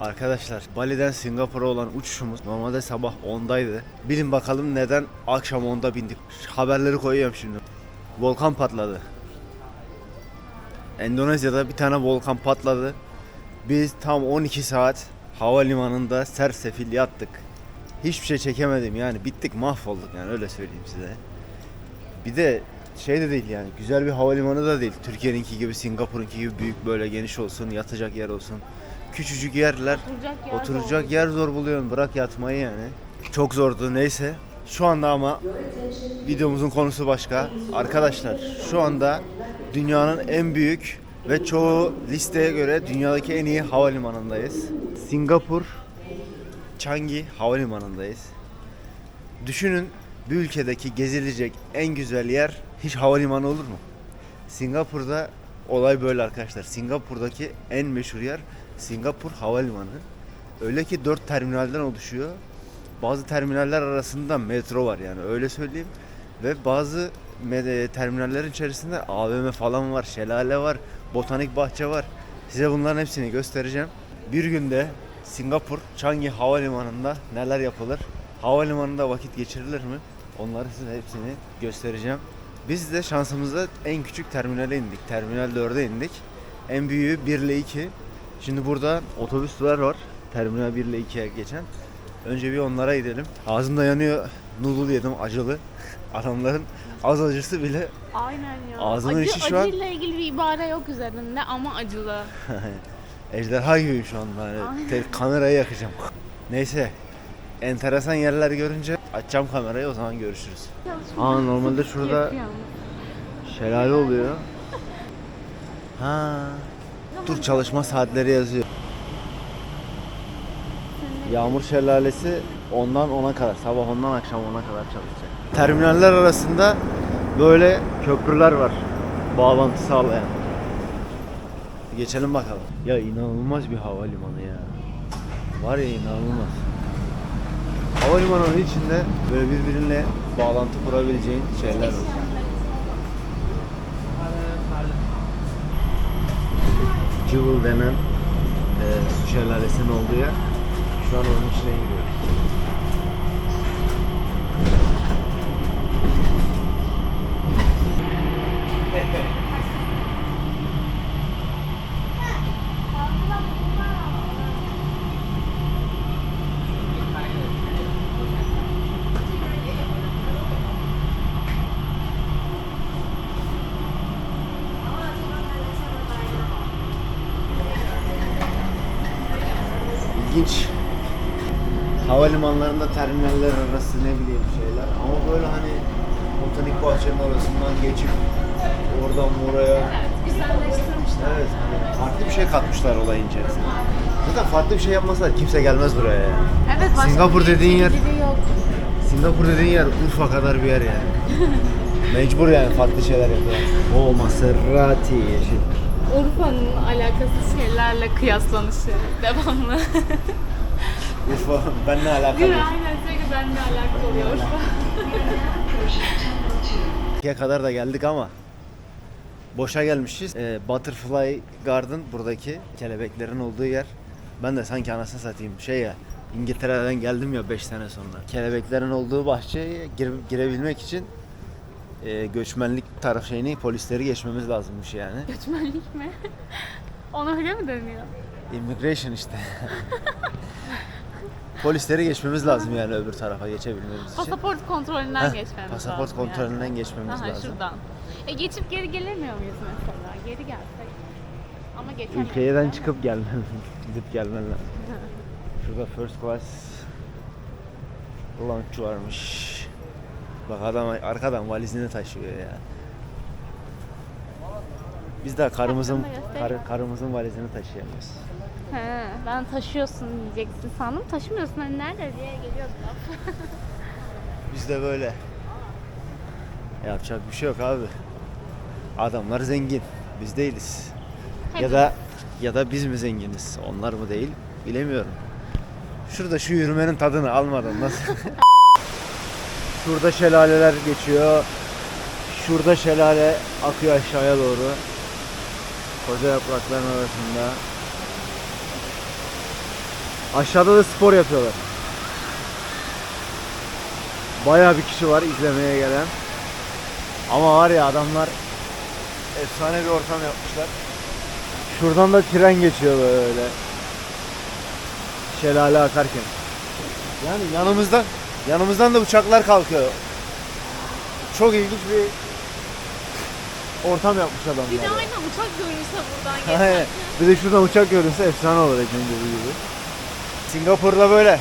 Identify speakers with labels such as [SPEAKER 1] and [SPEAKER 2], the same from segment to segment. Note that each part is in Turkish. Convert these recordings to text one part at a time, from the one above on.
[SPEAKER 1] Arkadaşlar Bali'den Singapur'a olan uçuşumuz normalde sabah 10'daydı. Bilin bakalım neden akşam 10'da bindik. Haberleri koyuyorum şimdi. Volkan patladı. Endonezya'da bir tane volkan patladı. Biz tam 12 saat havalimanında sersefil yattık. Hiçbir şey çekemedim yani bittik mahvolduk yani öyle söyleyeyim size. Bir de şey de değil yani güzel bir havalimanı da değil. Türkiye'ninki gibi Singapur'unki gibi büyük böyle geniş olsun yatacak yer olsun. Küçücük yerler
[SPEAKER 2] Oturacak yer
[SPEAKER 1] oturacak yer zor buluyorsun bırak yatmayı yani. Çok zordu neyse. Şu anda ama videomuzun konusu başka. Arkadaşlar şu anda dünyanın en büyük ve çoğu listeye göre dünyadaki en iyi havalimanındayız. Singapur Changi Havalimanı'ndayız. Düşünün bir ülkedeki gezilecek en güzel yer hiç havalimanı olur mu? Singapur'da olay böyle arkadaşlar. Singapur'daki en meşhur yer Singapur Havalimanı. Öyle ki 4 terminalden oluşuyor. Bazı terminaller arasında metro var yani öyle söyleyeyim. Ve bazı me- terminallerin içerisinde AVM falan var, şelale var, botanik bahçe var. Size bunların hepsini göstereceğim. Bir günde Singapur Changi Havalimanı'nda neler yapılır? Havalimanında vakit geçirilir mi? Onları size hepsini göstereceğim. Biz de şansımızda en küçük terminale indik. Terminal 4'e indik. En büyüğü 1 ile 2. Şimdi burada otobüsler var. Terminal 1 ile 2'ye geçen. Önce bir onlara gidelim. Ağzımda yanıyor. Noodle yedim acılı. Adamların az acısı bile
[SPEAKER 2] Aynen ya.
[SPEAKER 1] Ağzının
[SPEAKER 2] Acı,
[SPEAKER 1] içi şu an-
[SPEAKER 2] Acıyla ilgili bir ibare yok üzerinde ama acılı.
[SPEAKER 1] ejderha gibi şu anda. Hani
[SPEAKER 2] Aynen.
[SPEAKER 1] te- kamerayı yakacağım. Neyse. Enteresan yerler görünce açacağım kamerayı o zaman görüşürüz. Aa normalde şurada
[SPEAKER 2] Yakıyor ama.
[SPEAKER 1] şelale oluyor. Ha. Dur çalışma saatleri yazıyor. Yağmur şelalesi ondan ona kadar, sabah ondan akşam ona kadar çalışacak. Terminaller arasında böyle köprüler var. Bağlantı sağlayan. Geçelim bakalım. Ya inanılmaz bir havalimanı ya. Var ya inanılmaz. Havalimanının içinde böyle birbirine bağlantı kurabileceğin şeyler var. Jewel denen e, şelalesinin olduğu yer. Şu an onun içine giriyoruz. İlginç. Havalimanlarında terminaller arası ne bileyim şeyler ama böyle hani botanik bahçenin arasından geçip oradan buraya
[SPEAKER 2] Evet, güzelleştirmişler.
[SPEAKER 1] evet hani farklı bir şey katmışlar olayın içerisine. Zaten farklı bir şey yapmasalar kimse gelmez buraya yani.
[SPEAKER 2] Evet, başka
[SPEAKER 1] Singapur
[SPEAKER 2] bir
[SPEAKER 1] dediğin yer-
[SPEAKER 2] ilgili yok.
[SPEAKER 1] Singapur dediğin yer Urfa kadar bir yer yani. Mecbur yani farklı şeyler yapıyor. O Maserati yeşil.
[SPEAKER 2] Urfa'nın alakasız şeylerle kıyaslanışı devamlı.
[SPEAKER 1] Urfa ben ne alakalı?
[SPEAKER 2] Değil mi? Aynen sürekli benimle alakalı oluyor Urfa.
[SPEAKER 1] Urfa'ya kadar da geldik ama boşa gelmişiz. Ee, Butterfly Garden buradaki kelebeklerin olduğu yer. Ben de sanki anasını satayım şey ya İngiltere'den geldim ya 5 sene sonra. Kelebeklerin olduğu bahçeye gir- girebilmek için e, göçmenlik taraf şeyini polisleri geçmemiz lazımmış yani.
[SPEAKER 2] Göçmenlik mi? Ona öyle mi deniyor?
[SPEAKER 1] Immigration işte. polisleri geçmemiz lazım yani öbür tarafa geçebilmemiz için.
[SPEAKER 2] Pasaport kontrolünden
[SPEAKER 1] Heh,
[SPEAKER 2] geçmemiz
[SPEAKER 1] pasaport
[SPEAKER 2] lazım
[SPEAKER 1] kontrolünden
[SPEAKER 2] yani.
[SPEAKER 1] geçmemiz
[SPEAKER 2] Aha,
[SPEAKER 1] lazım.
[SPEAKER 2] şuradan. E geçip geri gelemiyor muyuz mesela? Geri gelsek. Ama geçemeyiz.
[SPEAKER 1] Ülkeden çıkıp gelmen, gidip gelmen lazım. Şurada first class lunch varmış. Bak adam arkadan valizini taşıyor ya. Biz de karımızın kar- karımızın valizini taşıyamıyoruz.
[SPEAKER 2] He, ben taşıyorsun diyeceksin sandım. Taşımıyorsun hani nerede diye geliyordu laf.
[SPEAKER 1] Biz de böyle. Yapacak bir şey yok abi. Adamlar zengin. Biz değiliz. Ya da ya da biz mi zenginiz? Onlar mı değil? Bilemiyorum. Şurada şu yürümenin tadını almadan nasıl? Şurada şelaleler geçiyor. Şurada şelale akıyor aşağıya doğru. Koca yaprakların arasında. Aşağıda da spor yapıyorlar. Bayağı bir kişi var izlemeye gelen. Ama var ya adamlar efsane bir ortam yapmışlar. Şuradan da tren geçiyor böyle. Şelale akarken. Yani yanımızdan yanımızdan da uçaklar kalkıyor. Çok ilginç bir ortam yapmış adamlar.
[SPEAKER 2] Bir de aynen uçak görünse buradan geçerken.
[SPEAKER 1] Bir de şuradan uçak görünse efsane olur Ekrem dediği gibi. Singapur'da böyle.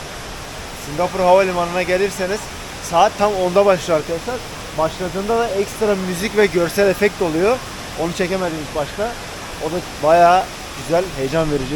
[SPEAKER 1] Singapur Havalimanı'na gelirseniz saat tam 10'da başlıyor arkadaşlar. Başladığında da ekstra müzik ve görsel efekt oluyor. Onu çekemedim ilk başta. O da bayağı güzel, heyecan verici.